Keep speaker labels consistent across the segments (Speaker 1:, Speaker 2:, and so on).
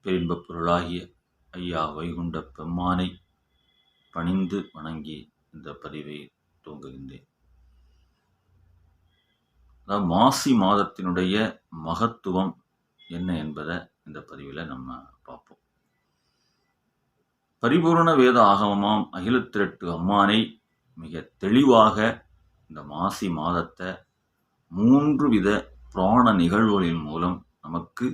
Speaker 1: இல்லாத பேரின்பப் பொருளாகிய ஐயா வைகுண்ட பெம்மானை பணிந்து வணங்கி இந்த பதிவை துவங்குகின்றேன். அதாவது மாசி மாதத்தினுடைய மகத்துவம் என்ன என்பதை இந்த பதிவில் நம்ம பார்ப்போம். பரிபூரண வேத ஆகமமாம் அகிலத்திரட்டு அம்மானை மிக தெளிவாக இந்த மாசி மாதத்தை மூன்று வித புராண நிகழ்வுகளின் மூலம் நமக்கு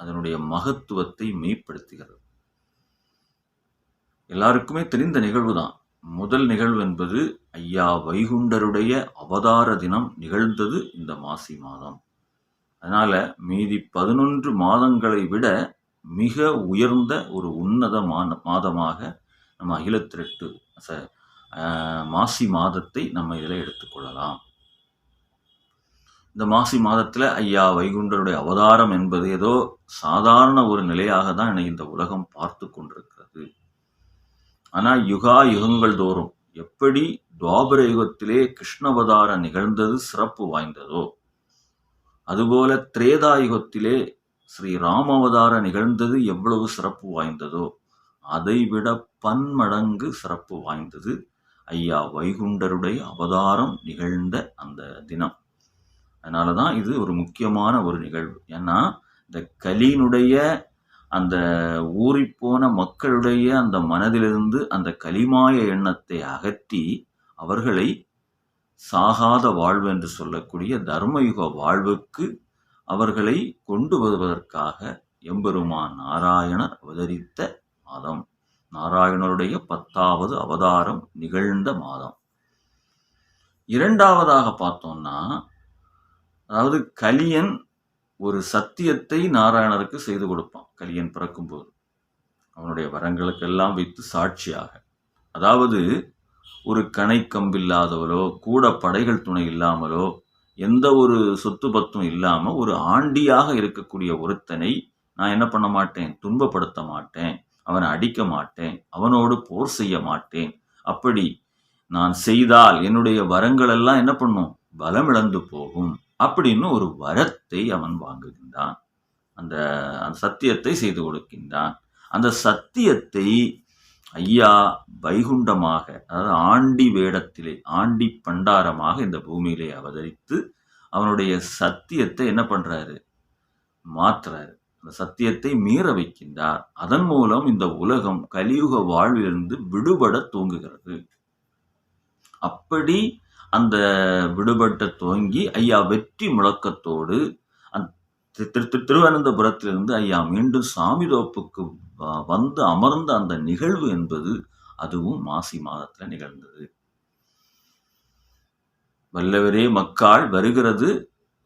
Speaker 1: அதனுடைய மகத்துவத்தை மெய்ப்படுத்துகிறது. எல்லாருக்குமே தெரிந்த நிகழ்வு தான். முதல் நிகழ்வு என்பது ஐயா வைகுண்டருடைய அவதார தினம் நிகழ்ந்தது இந்த மாசி மாதம். அதனால மீதி பதினொன்று மாதங்களை விட மிக உயர்ந்த ஒரு உன்னத மாதமாக நம்ம அகிலத்திரட்டு ச மாசி மாதத்தை நம்ம இதில் எடுத்துக்கொள்ளலாம். இந்த மாசி மாதத்தில் ஐயா வைகுண்டருடைய அவதாரம் என்பது ஏதோ சாதாரண ஒரு நிலையாக தான் இந்த உலகம் பார்த்து கொண்டிருக்கிறது. ஆனால் யுகா யுகங்கள் தோறும் எப்படி துவாபர யுகத்திலே கிருஷ்ணவதாரம் நிகழ்ந்தது சிறப்பு வாய்ந்ததோ அதுபோல திரேதா யுகத்திலே ஸ்ரீ ராமவதார நிகழ்ந்தது எவ்வளவு சிறப்பு வாய்ந்ததோ அதைவிட பன்மடங்கு சிறப்பு வாய்ந்தது ஐயா வைகுண்டருடைய அவதாரம் நிகழ்ந்த அந்த தினம். அதனால தான் இது ஒரு முக்கியமான ஒரு நிகழ்வு. ஏன்னா இந்த கலியினுடைய அந்த ஊறிப்போன மக்களுடைய அந்த மனதிலிருந்து அந்த கலிமாய எண்ணத்தை அகற்றி அவர்களை சாகாத வாழ்வு என்று சொல்லக்கூடிய தர்மயுக வாழ்வுக்கு அவர்களை கொண்டு வருவதற்காக எம்பெருமான் நாராயணர் அவதரித்த மாதம். நாராயணருடைய பத்தாவது அவதாரம் நிகழ்ந்த மாதம். இரண்டாவதாக பார்த்தோம்னா அதாவது கலியன் ஒரு சத்தியத்தை நாராயணருக்கு செய்து கொடுப்பான். கலியன் பிறக்கும்போது. அவனுடைய வரங்களுக்கெல்லாம் வைத்து சாட்சியாக. அதாவது ஒரு கணை கூட படைகள் துணை இல்லாமலோ எந்த ஒரு சொத்து பத்தும் இல்லாமல் ஒரு ஆண்டியாக இருக்கக்கூடிய ஒருத்தனை நான் என்ன பண்ண மாட்டேன்? துன்பப்படுத்த மாட்டேன். அவனை அடிக்க மாட்டேன். அவனோடு போர் செய்ய மாட்டேன். அப்படி நான் செய்தால் என்னுடைய வரங்கள் எல்லாம் என்ன பண்ணும்? பலமிழந்து போகும். அப்படின்னு ஒரு வரத்தை அவன் வாங்குகின்றான். அந்த அந்த சத்தியத்தை செய்து கொடுக்கின்றான். அந்த சத்தியத்தை ஐயா வைகுண்டமாக அதாவது ஆண்டி வேடத்திலே ஆண்டி பண்டாரமாக இந்த பூமியிலே அவதரித்து அவனுடைய சத்தியத்தை என்ன பண்றாரு? மாத்துறாரு. அந்த சத்தியத்தை மீற வைக்கின்றார். அதன் மூலம் இந்த உலகம் கலியுக வாழ்விலிருந்து விடுபட தூங்குகிறது. அப்படி அந்த விடுபட்ட துவங்கி ஐயா வெற்றி முழக்கத்தோடு திரு திருவனந்தபுரத்திலிருந்து ஐயா மீண்டும் சாமிதோப்புக்கு வந்து அமர்ந்த அந்த நிகழ்வு என்பது அதுவும் மாசி மாதத்தில் நிகழ்ந்தது. வல்லவரே மக்காள் வருகிறது.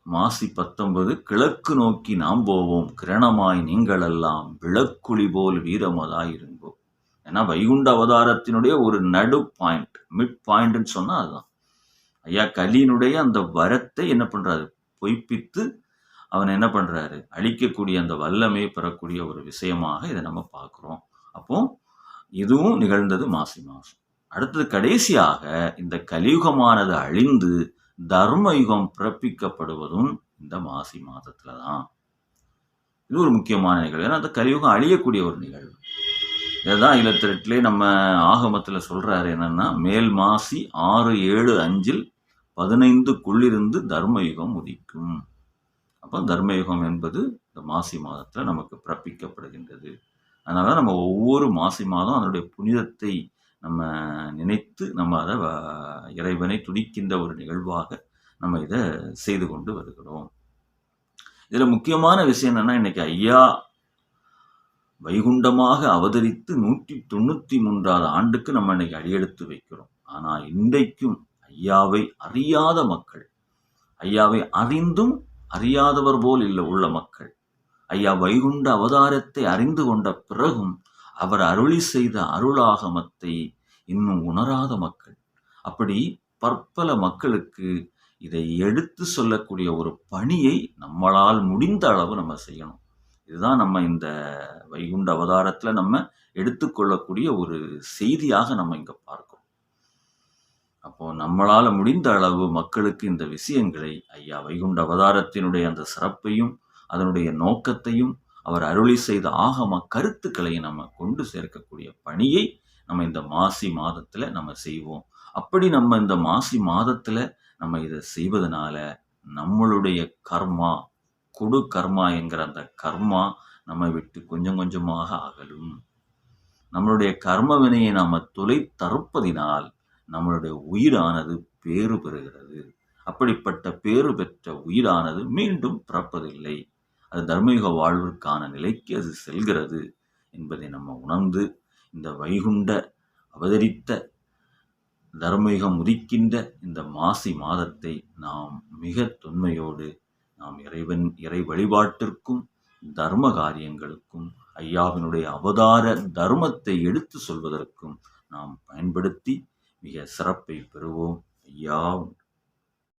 Speaker 1: மாசி பத்தொன்பது கிழக்கு நோக்கி நாம் போவோம். கிரணமாய் நீங்கள் எல்லாம் விளக்குழி போல் வீரமதாய் இருங்கோம் ஏன்னா வைகுண்ட அவதாரத்தினுடைய ஒரு நடு பாயிண்ட் மிட் பாயிண்ட்னு சொன்னால் அதுதான். ஐயா கலியினுடைய அந்த வரத்தை என்ன பண்ணுறாரு பொய்ப்பித்து அவன் என்ன பண்ணுறாரு அழிக்கக்கூடிய அந்த வல்லமை பெறக்கூடிய ஒரு விஷயமாக இதை நம்ம பார்க்குறோம். அப்போ இதுவும் நிகழ்ந்தது மாசி மாதம். அடுத்தது கடைசியாக இந்த கலியுகமானது அழிந்து தர்மயுகம் பிறப்பிக்கப்படுவதும் இந்த மாசி மாதத்துல தான். இது ஒரு முக்கியமான நிகழ்வு. ஏன்னா அந்த கலியுகம் அழியக்கூடிய ஒரு நிகழ்வு. இதுதான் இலத்திரட்டிலே நம்ம ஆகமத்தில் சொல்றாரு என்னன்னா மேல் மாசி ஆறு ஏழு அஞ்சில் பதினைந்துக்குள்ளிருந்து தர்மயுகம் உதிக்கும். அப்போ தர்மயுகம் என்பது இந்த மாசி மாதத்தில் நமக்கு பிறப்பிக்கப்படுகின்றது. அதனால நம்ம ஒவ்வொரு மாசி மாதம் அதனுடைய புனிதத்தை நம்ம நினைத்து நம்ம அதை இறைவனை துடிக்கின்ற ஒரு நிகழ்வாக நம்ம இதை செய்து கொண்டு வருகிறோம். இதில் முக்கியமான விஷயம் என்னன்னா இன்னைக்கு ஐயா வைகுண்டமாக அவதரித்து நூற்றி தொண்ணூற்றி மூன்றாவது ஆண்டுக்கு நம்ம இன்னைக்கு அடியெடுத்து வைக்கிறோம். ஆனால் இன்றைக்கும் ஐயாவை அறியாத மக்கள். ஐயாவை அறிந்தும் அறியாதவர் போல் இல்லை உள்ள மக்கள். ஐயா வைகுண்ட அவதாரத்தை அறிந்து கொண்ட பிறகும் அவர் அருளி செய்த அருளாகமத்தை இன்னும் உணராத மக்கள். அப்படி பற்பல மக்களுக்கு இதை எடுத்து சொல்லக்கூடிய ஒரு பணியை நம்மளால் முடிந்த அளவு நம்ம செய்யணும். இதுதான் நம்ம இந்த வைகுண்ட அவதாரத்தில் நம்ம எடுத்துக்கொள்ளக்கூடிய ஒரு செய்தியாக நம்ம இங்கே பார்க்கணும் அப்போ நம்மளால் முடிந்த அளவு மக்களுக்கு இந்த விஷயங்களை ஐயா வைகுண்ட அவதாரத்தினுடைய அந்த சிறப்பையும் அதனுடைய நோக்கத்தையும் அவர் அருளி செய்த ஆகம கருத்துக்களை நம்ம கொண்டு சேர்க்கக்கூடிய பணியை நம்ம இந்த மாசி மாதத்தில் நம்ம செய்வோம். அப்படி நம்ம இந்த மாசி மாதத்தில் நம்ம இதை செய்வதனால நம்மளுடைய கர்மா கொடு கர்மா என்கிற அந்த கர்மா நம்ம விட்டு கொஞ்சம் கொஞ்சமாக அகலும். நம்மளுடைய கர்ம வினையை நாம துளை தறுப்பதினால் நம்மளுடைய உயிரானது பேறு பெறுகிறது. அப்படிப்பட்ட பேறு பெற்ற உயிரானது மீண்டும் பிறப்பதில்லை. அது தர்மயுக வாழ்விற்கான நிலைக்கு அது செல்கிறது என்பதை நம்ம உணர்ந்து இந்த வைகுண்ட அவதரித்த தர்மயுகம் உதிக்கின்ற இந்த மாசி மாதத்தை நாம் மிக தொன்மையோடு நாம் இறைவன் இறை வழிபாட்டிற்கும் தர்ம காரியங்களுக்கும் ஐயாவினுடைய அவதார தர்மத்தை எடுத்து சொல்வதற்கும் நாம் பயன்படுத்தி மிக சிறப்பை பெறுவோம். ஐயா